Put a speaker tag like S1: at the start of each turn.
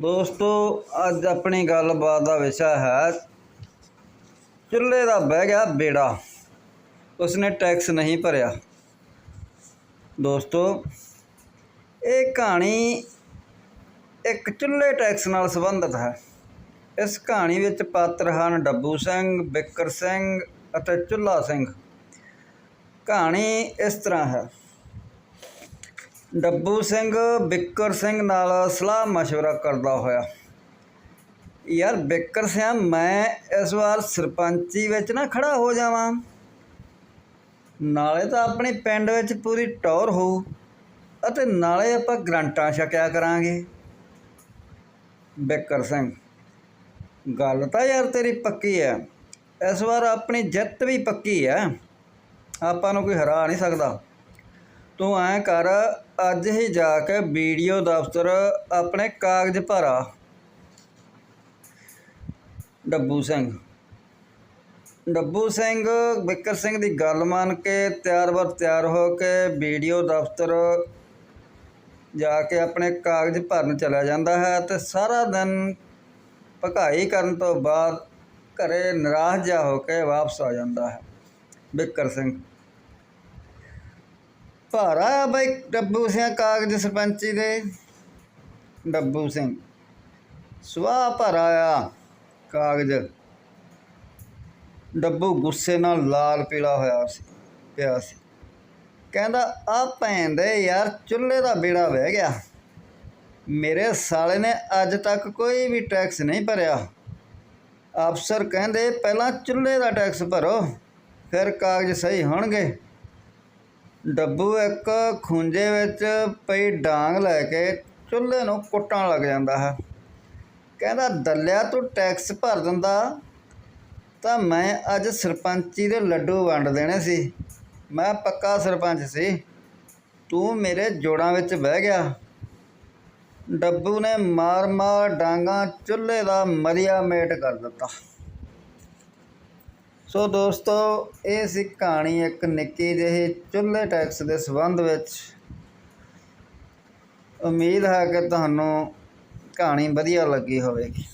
S1: ਦੋਸਤੋ, ਅੱਜ ਆਪਣੀ ਗੱਲਬਾਤ ਦਾ ਵਿਸ਼ਾ ਹੈ ਚੁੱਲ੍ਹੇ ਦਾ ਬਹਿ ਗਿਆ ਬੇੜਾ। ਉਸਨੇ ਟੈਕਸ ਨਹੀਂ ਭਰਿਆ। ਦੋਸਤੋ, ਇਹ ਕਹਾਣੀ ਇੱਕ ਚੁੱਲ੍ਹੇ ਟੈਕਸ ਨਾਲ ਸੰਬੰਧਿਤ ਹੈ। ਇਸ ਕਹਾਣੀ ਵਿੱਚ ਪਾਤਰ ਹਨ ਡੱਬੂ ਸਿੰਘ, ਬਿੱਕਰ ਸਿੰਘ ਅਤੇ ਚੁੱਲਾ ਸਿੰਘ। ਕਹਾਣੀ ਇਸ ਤਰ੍ਹਾਂ ਹੈ। ਡੱਬੂ ਸਿੰਘ ਬਿੱਕਰ ਸਿੰਘ ਨਾਲ ਸਲਾਹ مشورہ ਕਰਦਾ ਹੋਇਆ ਯਾਰ ਬਿੱਕਰ ਸਿੰਘ ਮੈਂ ਇਸ ਵਾਰ ਸਰਪੰਚੀ ਵਿੱਚ ਨਾ ਖੜਾ ਹੋ ਜਾਵਾਂ ਨਾਲੇ ਤਾਂ ਆਪਣੇ ਪਿੰਡ ਵਿੱਚ ਪੂਰੀ ਟੌਰ ਹੋਊ ਅਤੇ ਨਾਲੇ ਆਪਾਂ ਗਰੰਟਾਂ ਛਕਿਆ ਕਰਾਂਗੇ ਬਿੱਕਰ ਸਿੰਘ ਗੱਲ ਤਾਂ ਯਾਰ ਤੇਰੀ ਪੱਕੀ ਹੈ ਇਸ ਵਾਰ ਆਪਣੀ ਜਿੱਤ ਵੀ ਪੱਕੀ ਹੈ ਆਪਾਂ ਨੂੰ ਕੋਈ ਹਰਾ ਨਹੀਂ ਸਕਦਾ ਤੂੰ ਐਂ ਕਰ, ਅੱਜ ਹੀ ਜਾ ਕੇ ਵੀਡੀਓ ਦਫ਼ਤਰ ਆਪਣੇ ਕਾਗਜ਼ ਭਰਾ ਡੱਬੂ ਸਿੰਘ। ਡੱਬੂ ਸਿੰਘ ਬਿੱਕਰ ਸਿੰਘ ਦੀ ਗੱਲ ਮੰਨ ਕੇ ਤਿਆਰ ਵਰ ਤਿਆਰ ਹੋ ਕੇ ਵੀਡੀਓ ਦਫ਼ਤਰ ਜਾ ਕੇ ਆਪਣੇ ਕਾਗਜ਼ ਭਰਨ ਚਲਾ ਜਾਂਦਾ ਹੈ ਤੇ ਸਾਰਾ ਦਿਨ ਭਕਾਈ ਕਰਨ ਤੋਂ ਬਾਅਦ ਘਰੇ ਨਿਰਾਸ਼ ਜਿਹਾ ਹੋ ਕੇ ਵਾਪਸ ਆ ਜਾਂਦਾ ਹੈ। ਬਿੱਕਰ ਸਿੰਘ। ਭਾਰਾ ਆ ਬਾਈ, ਡੱਬੂ ਸਿੰਘ ਕਾਗਜ਼ ਸਰਪੰਚੀ ਦੇ। ਡੱਬੂ ਸਿੰਘ। ਸਵਾਹ ਭਰਾ ਆ ਕਾਗਜ਼। ਡੱਬੂ ਗੁੱਸੇ ਨਾਲ ਲਾਲ ਪੀਲਾ ਹੋਇਆ ਸੀ, ਪਿਆ ਸੀ। ਕਹਿੰਦਾ, ਆ ਭੈਣ ਦੇ ਯਾਰ, ਚੁੱਲ੍ਹੇ ਦਾ ਬੇੜਾ ਵਹਿ ਗਿਆ। ਮੇਰੇ ਸਾਲੇ ਨੇ ਅੱਜ ਤੱਕ ਕੋਈ ਵੀ ਟੈਕਸ ਨਹੀਂ ਭਰਿਆ। ਅਫਸਰ ਕਹਿੰਦੇ, ਪਹਿਲਾਂ ਚੁੱਲ੍ਹੇ ਦਾ ਟੈਕਸ ਭਰੋ, ਫਿਰ ਕਾਗਜ਼ ਸਹੀ ਹੋਣਗੇ। ਡੱਬੂ ਇੱਕ ਖੁੰਝੇ ਵਿੱਚ ਪਈ ਡਾਂਗ ਲੈ ਕੇ ਚੁੱਲ੍ਹੇ ਨੂੰ ਕੁੱਟਣ ਲੱਗ ਜਾਂਦਾ ਹੈ। ਕਹਿੰਦਾ, ਦੱਲਿਆ, ਤੂੰ ਟੈਕਸ ਭਰ ਦਿੰਦਾ? ਤਾਂ ਮੈਂ ਅੱਜ ਸਰਪੰਚੀ ਦੇ ਲੱਡੂ ਵੰਡ ਦੇਣੇ ਸੀ। ਮੈਂ ਪੱਕਾ ਸਰਪੰਚ ਸੀ। ਤੂੰ ਮੇਰੇ ਜੋੜਾਂ ਵਿੱਚ ਬਹਿ ਗਿਆ। ਡੱਬੂ ਨੇ ਮਾਰ ਮਾਰ ਡਾਂਗਾ ਚੁੱਲ੍ਹੇ ਦਾ ਮਰੀਆ ਮੇਟ ਕਰ ਦਿੱਤਾ। ਸੋ ਦੋਸਤੋ, ਇਹ ਸੀ ਕਹਾਣੀ ਇੱਕ ਨਿੱਕੀ ਜਿਹੀ ਚੁੱਲ੍ਹੇ ਟੈਕਸ ਦੇ ਸੰਬੰਧ ਵਿੱਚ। ਉਮੀਦ ਹੈ ਕਿ ਤੁਹਾਨੂੰ ਕਹਾਣੀ ਵਧੀਆ ਲੱਗੀ ਹੋਵੇਗੀ।